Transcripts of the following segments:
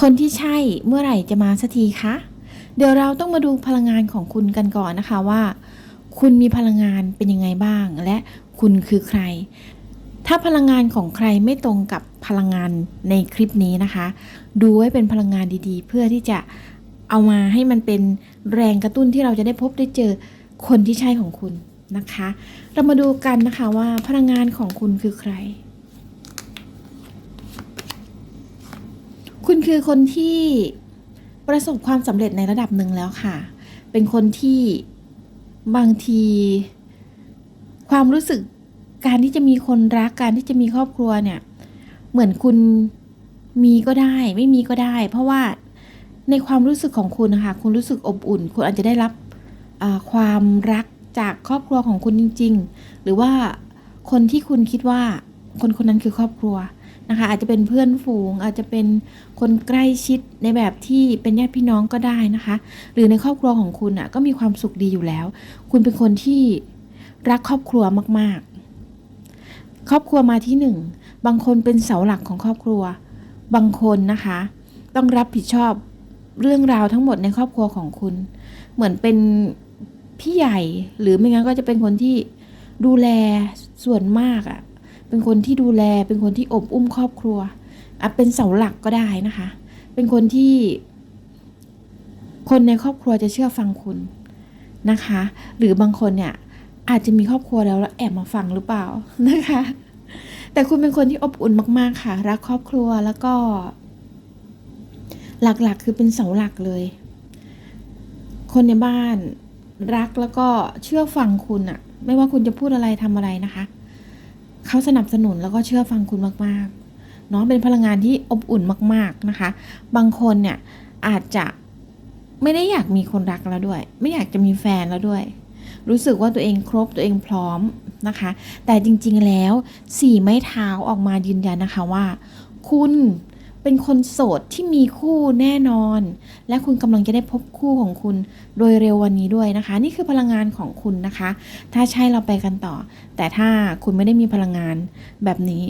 คนที่ใช่เมื่อไหร่จะมาสักทีคะ เดี๋ยวเราต้องมาดูพลังงานของคุณกันก่อนนะคะว่า คุณมีพลังงานเป็นยังไงบ้าง และคุณคือใคร ถ้าพลังงานของใครไม่ตรงกับพลังงานในคลิปนี้นะคะ ดูไว้เป็นพลังงานดีๆ เพื่อที่จะเอามาให้มันเป็นแรงกระตุ้นที่เราจะได้พบได้เจอคนที่ใช่ของคุณนะคะ เรามาดูกันนะคะว่าพลังงานของคุณคือใคร คุณคือคนที่ประสบความสำเร็จในระดับหนึ่งแล้วค่ะ เป็นคนที่บางที ความรู้สึกการที่จะมีคนรักการที่จะมีครอบครัวเนี่ย เหมือนคุณมีก็ได้ ไม่มีก็ได้ เพราะว่าในความรู้สึกของคุณนะคะคุณรู้สึกอบอุ่น คุณอาจจะได้รับความรักจากครอบครัวของคุณจริง ๆ หรือว่าคนที่คุณคิดว่าคนคนนั้นคือครอบครัว นะคะ อาจจะเป็นเพื่อนฝูง อาจจะเป็นคนใกล้ชิดในแบบที่เป็นญาติพี่น้องก็ได้นะคะ หรือในครอบครัวของคุณอะก็มีความสุขดีอยู่แล้ว คุณเป็นคนที่รักครอบครัวมากๆ ครอบครัวมาที่หนึ่งบางคนเป็นเสาหลักของครอบครัว บางคนนะคะ ต้องรับผิดชอบเรื่องราวทั้งหมดในครอบครัวของคุณ เหมือนเป็นพี่ใหญ่หรือไม่งั้นก็จะเป็นคนที่ดูแลส่วนมากอะ่ะ เป็นคนที่ดูแล เป็นคนที่อบอุ้มครอบครัวอะเป็นเสาหลักก็ได้นะคะ เป็นคนที่ คนในครอบครัวจะเชื่อฟังคุณนะคะ หรือบางคนเนี่ย อาจจะมีครอบครัวแล้วแล้วแอบมาฟังหรือเปล่านะคะ แต่คุณเป็นคนที่อบอุ่นมากๆค่ะ รักครอบครัวแล้วก็ หลักๆ คือเป็นเสาหลักเลย คนในบ้านรักแล้วก็เชื่อฟังคุณอะไม่ว่าคุณจะพูดอะไรทำอะไรนะคะ เขาสนับสนุนแล้วก็เชื่อฟังคุณมากๆเนาะเป็นพลังงานที่อบอุ่นมาก ๆนะคะ บางคนเนี่ยอาจจะไม่ได้อยากมีคนรักแล้วด้วย ไม่อยากจะมีแฟนแล้วด้วย รู้สึกว่าตัวเองครบตัวเองพร้อมนะคะ แต่จริงๆแล้วสี่ไม้เท้าออกมายืนยันนะคะว่า คุณ เป็นคนโสดที่มีคู่แน่นอน และคุณกำลังจะได้พบคู่ของคุณโดยเร็ววันนี้ด้วยนะคะ นี่คือพลังงานของคุณนะคะ ถ้าใช่เราไปกันต่อ แต่ถ้าคุณไม่ได้มีพลังงานแบบนี้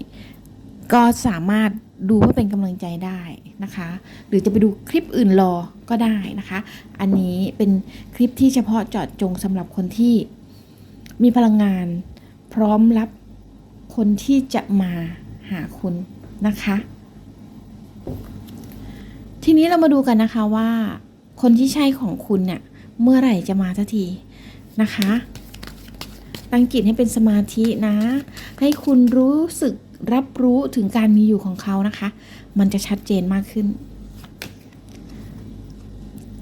ก็สามารถดูเพื่อเป็นกำลังใจได้นะคะ หรือจะไปดูคลิปอื่นรอก็ได้นะคะ อันนี้เป็นคลิปที่เฉพาะเจาะจงสำหรับคนที่มีพลังงาน พร้อมรับคนที่จะมาหาคุณนะคะ ทีนี้เรามาดูกันนะคะว่าคนที่ใช่ของคุณเนี่ยเมื่อไหร่จะมาสักทีนะคะตั้งจิตให้เป็นสมาธินะ ให้คุณรู้สึกรับรู้ถึงการมีอยู่ของเขานะคะ มันจะชัดเจนมากขึ้น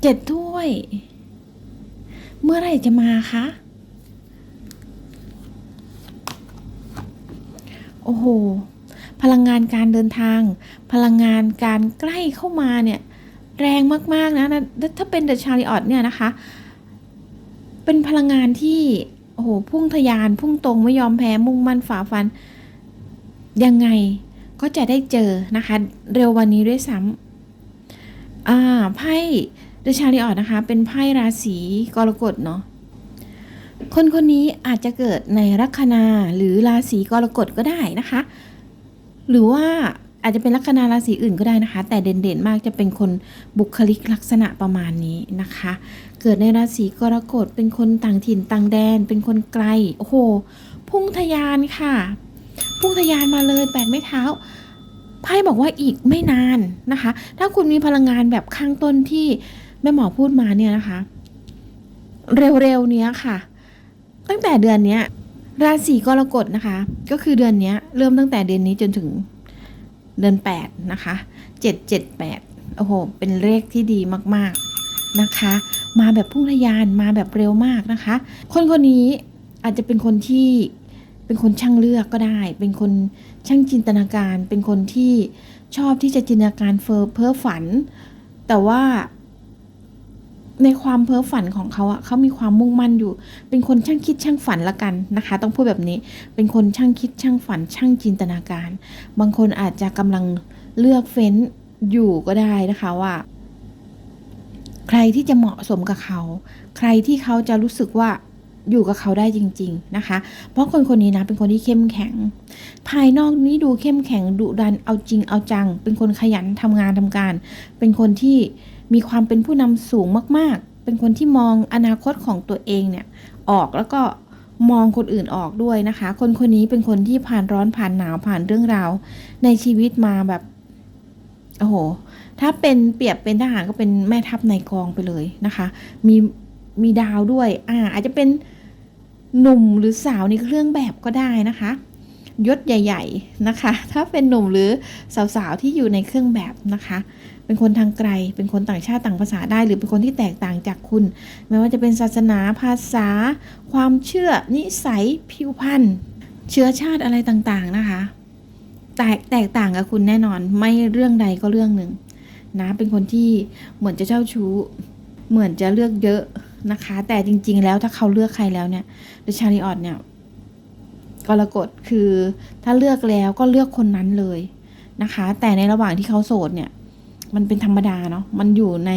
เจ็ดถ้วย เมื่อไหร่จะมาคะโอ้โห พลังงานการเดินทาง พลังงานการใกล้เข้ามาเนี่ยแรงมากๆนะนะถ้าเป็นเดอะชาริออตเนี่ยนะคะ เป็นพลังงานที่โอ้โหพุ่งทะยานพุ่งตรงไม่ยอมแพ้มุ่งมั่นฝ่าฟัน ยังไงก็จะได้เจอนะคะ เร็ววันนี้ด้วยซ้ำอ่าไพ่เดอะชาริออตนะคะ เป็นไพ่ราศีกรกฎเนาะคนคนนี้อาจจะเกิดในลัคนาหรือราศีกรกฎก็ได้นะคะ หรือว่าอาจจะเป็นลัคนาราศีอื่นก็ได้นะคะ แต่เด่นๆมากจะเป็นคนบุคลิกลักษณะประมาณนี้นะคะ เกิดในราศีกรกฎเป็นคนต่างถิ่นต่างแดน เป็นคนไกลโอ้โหพุ่งทะยานค่ะ พุ่งทะยานมาเลยแปดไม้เท้าไพ่บอกว่าอีกไม่นานนะคะ ถ้าคุณมีพลังงานแบบข้างต้นที่แม่หมอพูดมาเนี่ยนะคะ เร็วๆเนี้ยค่ะ ตั้งแต่เดือนเนี้ย ราศีกรกฎนะคะ ก็คือเดือนนี้เริ่มตั้งแต่เดือนนี้จนถึงเดือนแปดนะคะเจ็ดเจ็ดแปดโอ้โห เป็นเลขที่ดีมากๆนะคะ มาแบบพุ่งทะยานมาแบบเร็วมากนะคะ คนคนนี้อาจจะเป็นคนที่เป็นคนช่างเลือกก็ได้ เป็นคนช่างจินตนาการ เป็นคนที่ชอบที่จะจินตนาการเฟอเพ้อฝัน แต่ว่า ในความเพ้อฝันของเขาอะเขามีความมุ่งมั่นอยู่ เป็นคนช่างคิดช่างฝันละกันนะคะ ต้องพูดแบบนี้ เป็นคนช่างคิดช่างฝัน ช่างจินตนาการ บางคนอาจจะกำลังเลือกเฟ้นอยู่ก็ได้นะคะว่า ใครที่จะเหมาะสมกับเขา ใครที่เขาจะรู้สึกว่าอยู่กับเขาได้จริง ๆนะคะ เพราะคนคนนี้นะเป็นคนที่เข้มแข็ง ภายนอกนี้ดูเข้มแข็งดุดันเอาจริงเอาจัง เป็นคนขยันทำงานทำการ เป็นคนที่ มีความเป็นผู้นำสูงมากๆ เป็นคนที่มองอนาคตของตัวเองเนี่ยออกแล้วก็มองคนอื่นออกด้วยนะคะ คนคนนี้เป็นคนที่ผ่านร้อนผ่านหนาวผ่านเรื่องราว ในชีวิตมาแบบโอ้โห ถ้าเป็นเปรียบเป็นทหารก็เป็นแม่ทัพในกองไปเลยนะคะ มีมีดาวด้วย อ่า อาจจะเป็นหนุ่มหรือสาวในเครื่องแบบก็ได้นะคะ ยศใหญ่ ๆนะคะ ถ้าเป็นหนุ่มหรือสาวๆที่อยู่ในเครื่องแบบนะคะ เป็นคนทางไกล เป็นคนต่างชาติต่างภาษาได้ หรือเป็นคนที่แตกต่างจากคุณ ไม่ว่าจะเป็นศาสนาภาษา ความเชื่อนิสัยผิวพรรณเชื้อชาติอะไรต่างๆนะคะ แตกแตกต่างกับคุณแน่นอนไม่เรื่องใดก็เรื่องหนึ่งนะเป็นคนที่เหมือนจะเจ้าชู้ เหมือนจะเลือกเยอะนะคะ แต่จริง ๆ แล้วถ้าเขาเลือกใครแล้วเนี่ยเดชาริออดเนี่ยกรกฎคือถ้าเลือกแล้วก็เลือกคนนั้นเลยนะคะ แต่ในระหว่างที่เขาโสดเนี่ย มันเป็นธรรมดาเนาะมันอยู่ใน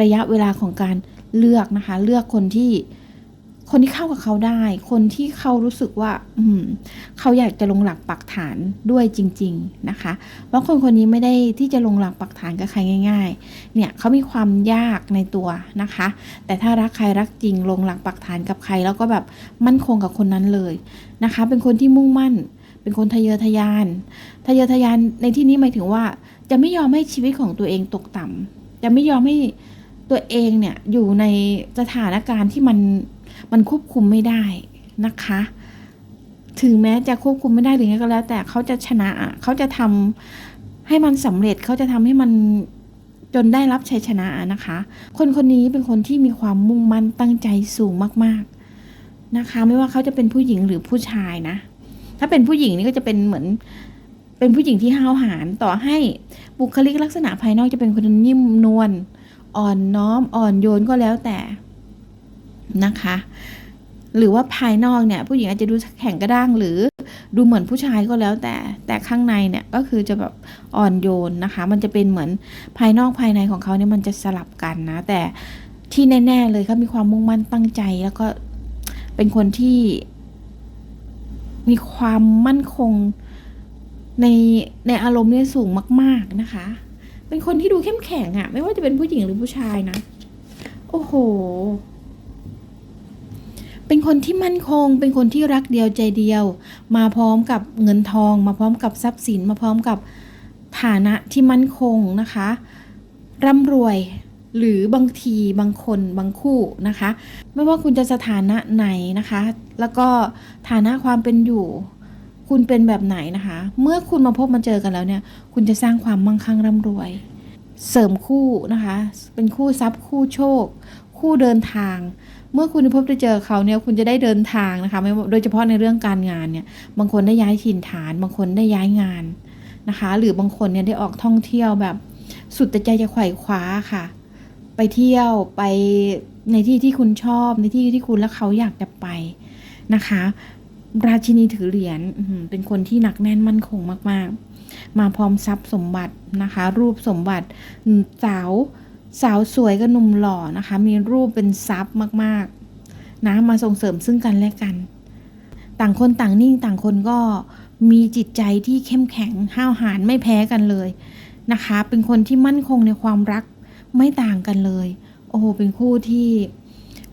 ระยะเวลาของการเลือกนะคะ เลือกคนที่คนที่เข้ากับเขาได้ คนที่เขารู้สึกว่า อืม เขาอยากจะลงหลักปักฐานด้วยจริง ๆนะคะเพราะคนคนนี้ไม่ได้ที่จะลงหลักปักฐานกับใครง่าย ๆ เนี่ยเขามีความยากในตัวนะคะ แต่ถ้ารักใครรักจริง ลงหลักปักฐานกับใคร แล้วก็แบบมั่นคงกับคนนั้นเลยนะคะ เป็นคนที่มุ่งมั่น เป็นคนทะเยอทะยาน ทะเยอทะยานในที่นี้หมายถึงว่า จะไม่ยอมให้ชีวิตของตัวเองตกต่ำจะไม่ยอมให้ตัวเองเนี่ยอยู่ในสถานการณ์ที่มันมันควบคุมไม่ได้นะคะ ถึงแม้จะควบคุมไม่ได้หรือไงก็แล้ว แต่เขาจะชนะเขาจะทำให้มันสำเร็จเขาจะทำให้มันจนได้รับชัยชนะนะคะ คนคนนี้เป็นคนที่มีความมุ่งมั่นตั้งใจสูงมากๆ นะคะ ไม่ว่าเขาจะเป็นผู้หญิงหรือผู้ชายนะ ถ้าเป็นผู้หญิงนี่ก็จะเป็นเหมือน เป็นผู้หญิงที่ห้าวหาญต่อให้บุคลิกลักษณะภายนอกจะเป็นคนนิ่มนวลอ่อนน้อมอ่อนโยนก็แล้วแต่นะคะ หรือว่าภายนอกเนี่ย ผู้หญิงอาจจะดูแข็งกระด้างหรือดูเหมือนผู้ชายก็แล้วแต่แต่ข้างในเนี่ยก็คือจะแบบอ่อนโยนนะคะ มันจะเป็นเหมือนภายนอกภายในของเขาเนี่ยมันจะสลับกันนะ แต่ที่แน่ ๆ เลยเขามีความมุ่งมั่นตั้งใจ แล้วก็เป็นคนที่ มีความมั่นคงในในอารมณ์เนี่ยสูงมาก ๆนะคะ เป็นคนที่ดูเข้มแข็งอะไม่ว่าจะเป็นผู้หญิงหรือผู้ชายนะ โอ้โห เป็นคนที่มั่นคง เป็นคนที่รักเดียวใจเดียว มาพร้อมกับเงินทอง มาพร้อมกับทรัพย์สิน มาพร้อมกับฐานะที่มั่นคงนะคะ ร่ำรวย หรือบางทีบางคนบางคู่นะคะ ไม่ว่าคุณจะสถานะไหนนะคะ แล้วก็ฐานะความเป็นอยู่ คุณเป็นแบบไหนนะคะ เมื่อคุณมาพบมาเจอกันแล้วเนี่ย คุณจะสร้างความมั่งคั่งร่ำรวย เสริมคู่นะคะ เป็นคู่ทรัพย์คู่โชค คู่เดินทาง เมื่อคุณพบได้เจอเขาเนี่ยคุณจะได้เดินทางนะคะไม่โดยเฉพาะในเรื่องการงานเนี่ยบางคนได้ย้ายถิ่นฐาน บางคนได้ย้ายงานนะคะ หรือบางคนเนี่ยได้ออกท่องเที่ยวแบบสุดแต่ใจจะไขว่คว้าค่ะ ไปเที่ยวไปในที่ที่คุณชอบในที่ที่คุณและเขาอยากจะไปนะคะ ราชินีถือเหรียญเป็นคนที่หนักแน่นมั่นคงมาก ๆ มาพร้อมทรัพย์สมบัตินะคะ รูปสมบัติสาวสาวสวยกับหนุ่มหล่อนะคะ มีรูปเป็นทรัพย์มากๆนะมาส่งเสริมซึ่งกันและกัน ต่างคนต่างนิ่งต่างคนก็มีจิตใจที่เข้มแข็งห้าวหาญไม่แพ้กันเลยนะคะ เป็นคนที่มั่นคงในความรัก ไม่ต่างกันเลย โอ้โหเป็นคู่ที่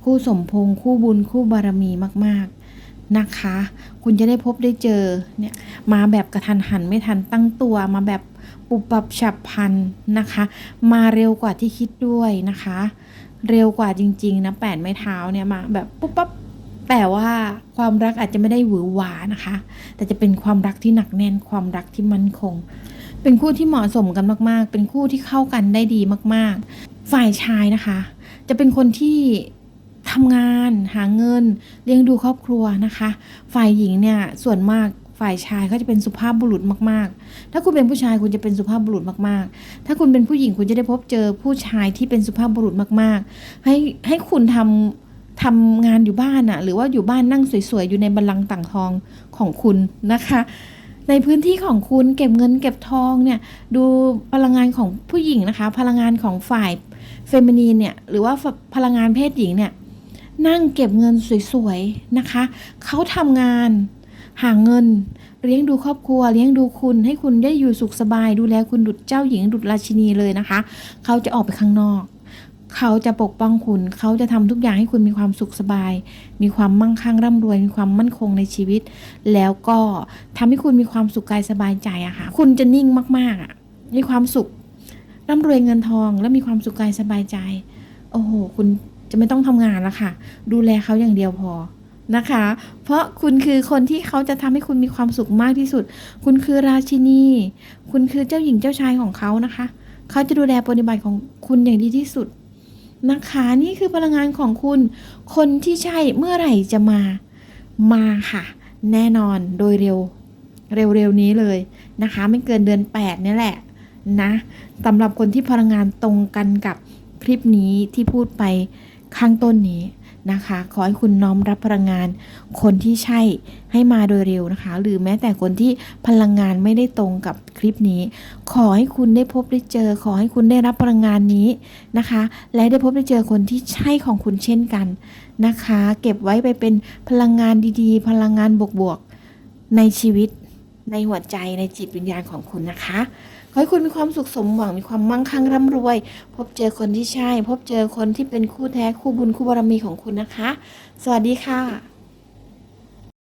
คู่สมพงคู่บุญคู่บารมีมาก ๆนะคะ คุณจะได้พบได้เจอเนี่ยมาแบบกระทันหันไม่ทันตั้งตัวมาแบบปุบปับฉับพลันนะคะ มาเร็วกว่าที่คิดด้วยนะคะ เร็วกว่าจริง ๆ นะแปดไม้เท้าเนี่ยมาแบบปุ๊บปั๊บแต่ว่าความรักอาจจะไม่ได้หวือหวานะคะ แต่จะเป็นความรักที่หนักแน่นความรักที่มั่นคง เป็นคู่ที่เหมาะสมกันมากๆ เป็นคู่ที่เข้ากันได้ดีมากๆ ฝ่ายชายนะคะ จะเป็นคนที่ทำงานหาเงินเลี้ยงดูครอบครัวนะคะ ฝ่ายหญิงเนี่ยส่วนมากฝ่ายชายก็จะเป็นสุภาพบุรุษมากๆ ถ้าคุณเป็นผู้ชายคุณจะเป็นสุภาพบุรุษมากๆ ถ้าคุณเป็นผู้หญิงคุณจะได้พบเจอผู้ชายที่เป็นสุภาพบุรุษมากๆ ให้ให้คุณทำทำงานอยู่บ้านอะหรือว่าอยู่บ้านนั่งสวยๆ อยู่ในบัลลังก์ต่างทองของคุณนะคะ ในพื้นที่ของคุณเก็บเงินเก็บทองเนี่ยดูพลังงานของผู้หญิงนะคะ พลังงานของฝ่ายเฟมินีนเนี่ยหรือว่าพลังงานเพศหญิงเนี่ยนั่งเก็บเงินสวยๆนะคะเขาทำงานหาเงินเลี้ยงดูครอบครัวเลี้ยงดูคุณให้คุณได้อยู่สุขสบาย ดูแลคุณดุจเจ้าหญิงดุจราชินีเลยนะคะ เขาจะออกไปข้างนอก เขาจะปกป้องคุณ เขาจะทำทุกอย่างให้คุณมีความสุขสบาย มีความมั่งคั่งร่ำรวย มีความมั่นคงในชีวิต แล้วก็ทำให้คุณมีความสุขกายสบายใจอะค่ะ คุณจะนิ่งมากๆอะมีความสุข ร่ำรวยเงินทอง และมีความสุขกายสบายใจ โอ้โห คุณจะไม่ต้องทำงานแล้วค่ะ ดูแลเขาอย่างเดียวพอนะคะ เพราะคุณคือคนที่เขาจะทำให้คุณมีความสุขมากที่สุด คุณคือราชินี คุณคือเจ้าหญิงเจ้าชายของเขานะคะ เขาจะดูแลปฏิบัติของคุณอย่างดีที่สุด นะคะนี่คือพลังงานของคุณ คนที่ใช่เมื่อไหร่จะมามาค่ะ แน่นอนโดยเร็วเร็วๆนี้เลยนะคะ ไม่เกินเดือน 8 นี่แหละนะสำหรับคนที่พลังงานตรงกันกับคลิปนี้ที่พูดไปข้างต้นนี้ นะคะ ขอให้คุณน้อมรับพลังงาน คนที่ใช่ให้มาโดยเร็วนะคะ หรือแม้แต่คนที่พลังงานไม่ได้ตรงกับคลิปนี้ ขอให้คุณได้พบได้เจอ ขอให้คุณได้รับพลังงานนี้นะคะ และได้พบได้เจอคนที่ใช่ของคุณเช่นกันนะคะ เก็บไว้ไปเป็นพลังงานดีๆ พลังงานบวกๆในชีวิตในหัวใจในจิตวิญญาณของคุณนะคะ ขอให้คุณมีความสุขสมหวังมีความมั่งคั่งร่ำรวย พบเจอคนที่ใช่ พบเจอคนที่เป็นคู่แท้คู่บุญคู่บารมีของคุณนะคะ สวัสดีค่ะ